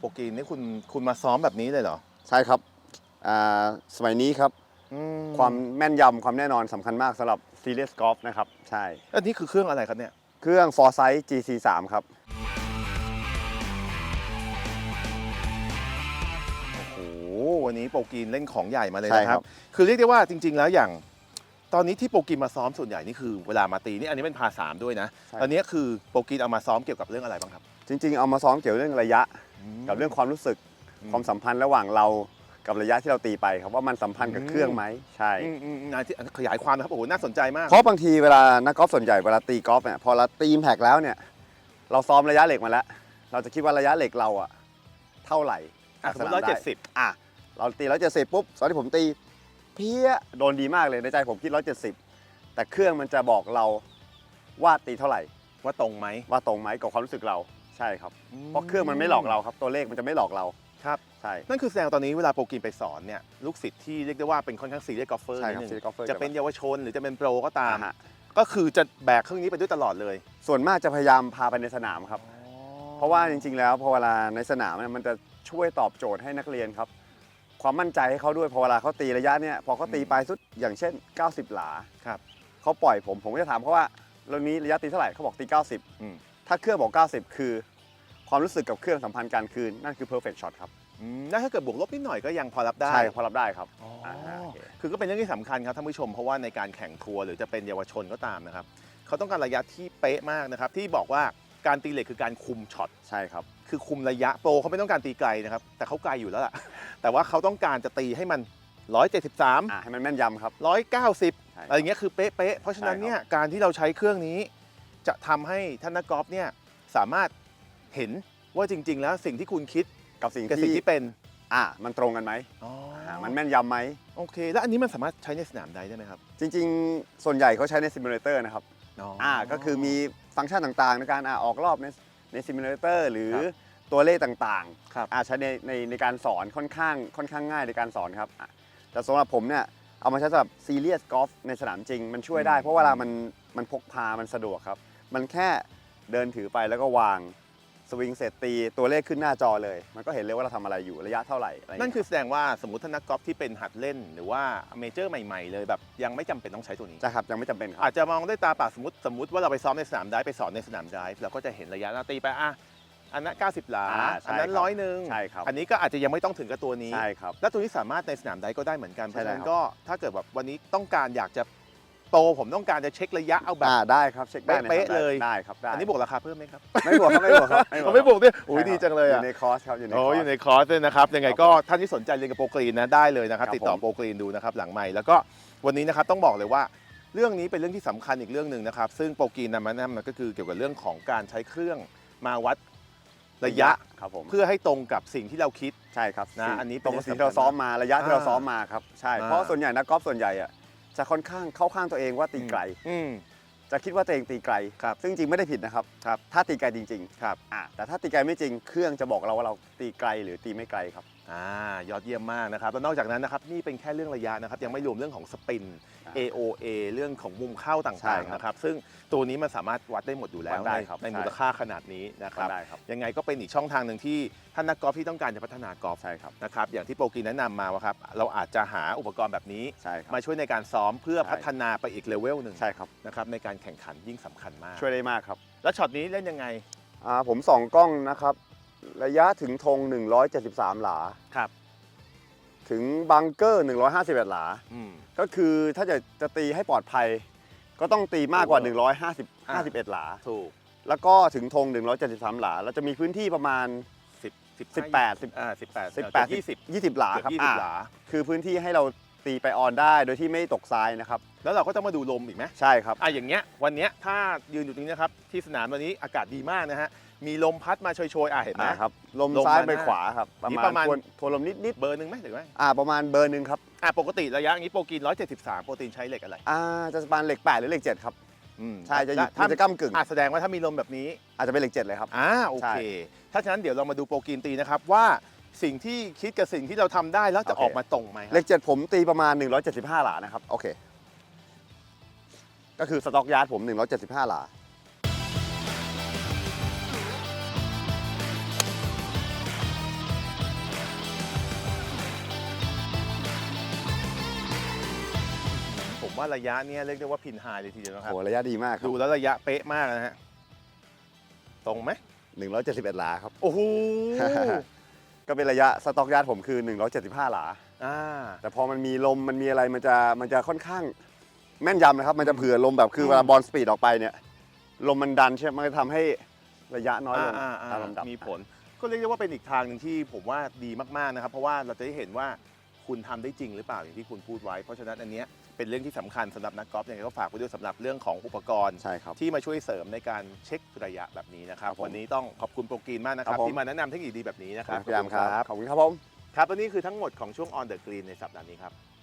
โปรกีนนี่คุณคุณมาซ้อมแบบนี้เลยเหรอใช่ครับอ่าสมัยนี้ครับ อืความแม่นยำความแน่นอนสำคัญมากสำหรับ Serious Golf นะครับ ใช่ อันนี้คือเครื่องอะไรครับเนี่ย เครื่อง Foresight GC3 ครับ โอ้โหวันนี้โปรกีนเล่นของใหญ่มาเลยใช่นะคครัรับ บ คือเรียกได้ว่าจริง ๆ แล้วอย่าง ตอนนี้ที่โปรกีนมาซ้อมส่วนใหญ่นี่คือเวลามาตีนี่อันนี้เป็นพาสามด้วยนะ ใช่ ตอนนี้คือโปรกีนเอามาซ้อมเกี่ยวกับเรื่องอะไรบ้างครับ จริง ๆ เอามาซ้อมเกี่ยวเรื่องระยะ กับเรื่องความรู้สึกอืมความสัมพันธ์ระหว่างเรากับระยะที่เราตีไปครับว่ามันสัมพันธ์กับอืมเครื่องไหมใช่อืมอืมอืมอะที่ขยายความนะครับโอ้โหน่าสนใจมาก เพราะบางทีเวลานักกอล์ฟส่วนใหญ่เวลาตีกอล์ฟเนี่ยพอเราตีอิมแพกแล้วเนี่ย เราซ้อมระยะเหล็กมาแล้ว เราจะคิดว่าระยะเหล็กเราอะเท่าไหร่อะสมมตินร้อยได้เจ็ดสิบอะ เราตีร้อยเจ็ดสิบปุ๊บตอนที่ผมตี เพี้ยโดนดีมากเลยในใจผมคิดร้อยเจ็ดสิบแต่เครื่องมันจะบอกเราว่าตีเท่าไหร่ ว่าตรงไหมว่าตรงไหมกับความรู้สึกเรา ใช่ครับ เพราะเครื่องมันไม่หลอกเราครับ ตัวเลขมันจะไม่หลอกเราครับ ใช่ นั่นคือแสดงว่าตอนนี้เวลาโปรกีนไปสอนเนี่ยลูกศิษย์ที่เรียกได้ว่าเป็นค่อนข้างซีเรียสกอล์ฟเฟอร์ใช่นิดครับนึงซีรีส์กอล์ฟเฟอร์จะเป็นเยาวชนหรือจะเป็นโปรก็ตาม อ่าฮะ ก็คือจะแบกเครื่องนี้ไปด้วยตลอดเลยส่วนมากจะพยายามพาไปในสนามครับ เพราะว่าจริงๆ แล้วพอเวลาในสนามเนี่ยมันจะช่วยตอบโจทย์ให้นักเรียนครับ ความมั่นใจให้เขาด้วยพอเวลาเขาตีระยะเนี่ยพอเขาตีไปสุดอย่างเช่น 90 หลาครับ เขาปล่อยผมผมก็จะถามเขาว่าเรื่องนี้ระยะตีเท่าไหร่เขาบอกตีอืม90 ถ้าเครื่องบอก 90 คือ ความรู้สึกกับเครื่องสัมพันธ์การคืน นั่นคือ perfect shot ครับ อืมแล้วถ้าเกิดบวกลบนิดหน่อยก็ยังพอรับได้ ใช่พอรับได้ครับอ๋ออ่าโอเค คือก็เป็นเรื่องที่สำคัญครับท่านผู้ชมเพราะว่าในการแข่งทัวร์หรือจะเป็นเยาวชนก็ตามนะครับเขาต้องการระยะที่เป๊ะมากนะครับที่บอกว่าการตีเหล็กคือการคุมช็อตใช่ครับ คือคุมระยะโปรเขาไม่ต้องการตีไกลนะครับแต่เขาไกลอยู่แล้วล่ะ แต่ว่าเขาต้องการจะตีให้มัน 173 อ่าให้มันแม่นยำครับ 190 ใช่อะไรอย่างเงี้ยคือเป๊ะๆเพราะฉะนั้นเนี่ยการที่เราใช้เครื่องนี้ จะทำให้ท่านนักกอล์ฟเนี่ยสามารถเห็นว่าจริง ๆ แล้วสิ่งที่คุณคิดกับสิ่งกับสิ่งที่ที่เป็นอ่ามันตรงกันไหมอ๋ออ่ามันแม่นยำไหมโอเค แล้วอันนี้มันสามารถใช้ในสนามใดได้ไหมครับ จริง ๆ ส่วนใหญ่เขาใช้ในซิมูเลเตอร์นะครับอ่าก็คือมีฟังก์ชันต่างๆ ในการอ่าออกรอบในในซิมูเลเตอร์หรือครับตัวเลขต่างครับๆอ่าใช้ในในในการสอนค่อนข้างค่อนข้างง่ายในการสอนครับอะแต่สำหรับผมเนี่ยเอามาใช้สำหรับซีเรียสกอล์ฟในสนามจริง มันช่วยได้เพราะเวลามันมันพกพามันสะดวกครับ มันแค่เดินถือไปแล้วก็วางสวิงเสร็จตีตัวเลขขึ้นหน้าจอเลย มันก็เห็นเลยว่าเราทำอะไรอยู่ระยะเท่าไหร่อะไรย่างนั่เงี้นยคือแสดงว่าสมมติท่านนักกอล์ฟที่เป็นหัดเล่น หรือว่าเมเจอร์ใหม่ๆเลยแบบยังไม่จำเป็นต้องใช้ตัวนี้ใช่ครับยังไม่จำเป็นครับอาจจะมองด้วยตาเปล่าสมมติสมมติว่าเราไปซ้อมในสนามได้ไปสอนในสนามได้เราก็จะเห็นระยะเราตีไปอะอันนั้น90 หลาอ่าใช่อันนั้นครับร้อยหนึ่งใช่ครับอันนี้ก็อาจจะยังไม่ต้องถึงกับตัวนี้ ใช่ครับ แล้วตัวนี้สามารถในสนามได้ก็ได้เหมือนกันเพใช่ราะฉะนั้นครับก็ถ้าเกิดแบบวันนี้ต้องการอยากจะ โตผมต้องการจะเช็คระยะเอาแบบ อ่าได้ครับเช็คได้นเป๊ะครับๆเลย ได้ครับได้อันนี้บวกราคาเพิ่มไหมครับไม่บวกครับไม่บวกครับเขาไม่บวกด้วยโอ้ยใช่ครับดีจังเลยออะยู่ในคอร์สครับอยู่ในคโอ้อร์ส อยู่ในคอร์สด้วยนะครับยังไงครับก็ท่านที่สนใจเรียนกับโปรกรีนนะได้เลยนะครับ ครับติดต่อผม โปรกรีนดูนะครับหลังใหม่แล้วก็วันนี้นะครับต้องบอกเลยว่าเรื่องนี้เป็นเรื่องที่สำคัญอีกเรื่องหนึ่งนะครับ ซึ่งโปรกรีนนำมาแนะนำก็คือเกี่ยวกับเรื่องของการใช้เครื่องมาวัดระยะ ครับผมเพื่อให้ตรงกับสิ่งที่เราคิด ใช่ครับนะสิ่งอันนี้เป็นตรงกับเรื่องสิ่งที่เราซ้อมมาระยะที่เราอ่าซ้อมมาครับใช่อ่าเพราะส่วนใหญ่นักกอล์ฟส่วนใหญ่อะ จะค่อนข้างเข้าข้างตัวเองว่าตีไกล อืม จะคิดว่าตัวเองตีไกล ครับซึ่งจริงไม่ได้ผิดนะครับ ครับ ถ้าตีไกลจริงครับๆอะแต่ถ้าตีไกลไม่จริง เครื่องจะบอกเราว่าเราตีไกลหรือตีไม่ไกลครับอ่ายอดเยี่ยมมากนะครับ แล้วนอกจากนั้นนะครับนี่เป็นแค่เรื่องระยะนะครับ ยังไม่รวมเรื่องของสปินอ่า AOA เรื่องของมุมเข้าใช่ต่างครับๆนะครับ ซึ่งตัวนี้มันสามารถวัดได้หมดอยู่แล้ววัดได้ในครับในใช่มูลค่าขนาดนี้นะครับได้ครับ ยังไงก็เป็นอีกช่องทางหนึ่งที่ท่านนักกอล์ฟที่ต้องการจะพัฒนากอล์ฟใช่ครับ นะครับ อย่างที่โปรกีแนะนำมาว่าครับ เราอาจจะหาอุปกรณ์แบบนี้ ใช่ครับ มาช่วยในการซ้อมเพื่อใช่ พัฒนาไปอีกเลเวลหนึ่งใช่ครับ นะครับในการแข่งขันยิ่งสำคัญมาก ช่วยได้มากครับแล้วช็อตนี้เล่นยังไง อ่าผมส่องกล้องนะครับ ระยะถึงธง173 หลา ครับ ถึงบังเกอร์ 151 หลา อืม ก็คือถ้าจะจะตีให้ปลอดภัย ก็ต้องตีมากกว่าอ่า150 51 หลา ถูกแล้วก็ถึงธง173 หลา เราจะมีพื้นที่ประมาณ สิบสิบ18 10 อ่าสิบแปด18 ยี่สิบ 20 หลาครับยี่สิบอ่าหลา คือพื้นที่ให้เราตีไปออนได้โดยที่ไม่ตกทรายนะครับ แล้วเราก็ต้องมาดูลมอีกไหมใช่ครับ อะอย่างเงี้ยวันเนี้ยถ้ายืนอยู่ตรงนี้นะครับที่สนามวันนี้อากาศดีมากนะฮะ มีลมพัดมาโชยๆอะเห็นไหม อ่าครับลมลมซ้ายมาไปหน้าขวาครับประนี่มาณประมาณ ทวนทวนลมนิดเบอร์หนึ่งไหมหรือไม่ๆอ่าประมาณเบอร์หนึ่งครับอะปกติระยะอย่างนี้โปรกีน 173 โปรตีนใช้เหล็กอะไรอ่าจะประมาณเหล็ก8หรือเหล็ก7ครับอืมใช่จะอยู่ถ้ามันจะก้ากึ่งอะแสดงว่าถ้ามีลมแบบนี้ อาจจะเป็นเหล็ก7เลยครับ อ่าโอใช่เค ถ้าฉะนั้นเดี๋ยวเรามาดูโปรกีนตีนะครับ ว่าสิ่งที่คิดกับสิ่งที่เราทำได้แล้วจะโอเค ออกมาตรงไหมครับเหล็ก7ผมตีประมาณ 175 หลานะครับโอเค ก็คือสต็อกยาร์ดผม 175 หลา ว่าระยะเนี่ยเรียกได้ว่าพินไฮเลยทีเดียวนะครับ โหระยะดีมากครัดูแล้วระยะเป๊ะมากนะฮะ ตรงไหมบ171 หลาครับ โอ้โห ก็เป็นระยะสต็อกยาร์ดผมคือ 175 หลา อ่า แต่พอมันมีลมมันมีอะไรมันจะมันจะค่อนข้างแม่นยำนะครับ มันจะเผื่อลมแบบคืออืมเวลาบอลสปีดออกไปเนี่ยลมมันดันใช่ไหมมันจะทำให้ระยะน้อยลงอ่าอ่าตามอ่าลำดับ มีผลก็เรียกได้ว่าเป็นอีกทางหนึ่งที่ผมว่าดีมากๆนะครับ เพราะว่าเราจะได้เห็นว่าคุณทำได้จริงหรือเปล่าอย่างที่คุณพูดไว้ เพราะฉะนั้นอันเนี้ย เป็นเรื่องที่สำคัญสำหรับนักกอล์ฟยังไงก็ฝากไว้ด้วยสำหรับเรื่องของอุปกรณ์ ใช่ครับ ที่มาช่วยเสริมในการเช็คระยะแบบนี้นะครับ ครับผมวันนี้ต้องขอบคุณโปรกรีนมากนะครับ ครับผม ที่มาแนะนำเทคนิคดีแบบนี้นะครับพยายามครับขอบขอบคุณครับผม ครับและนี่คือทั้งหมดของช่วง On the Green ในสัปดาห์นี้ครับ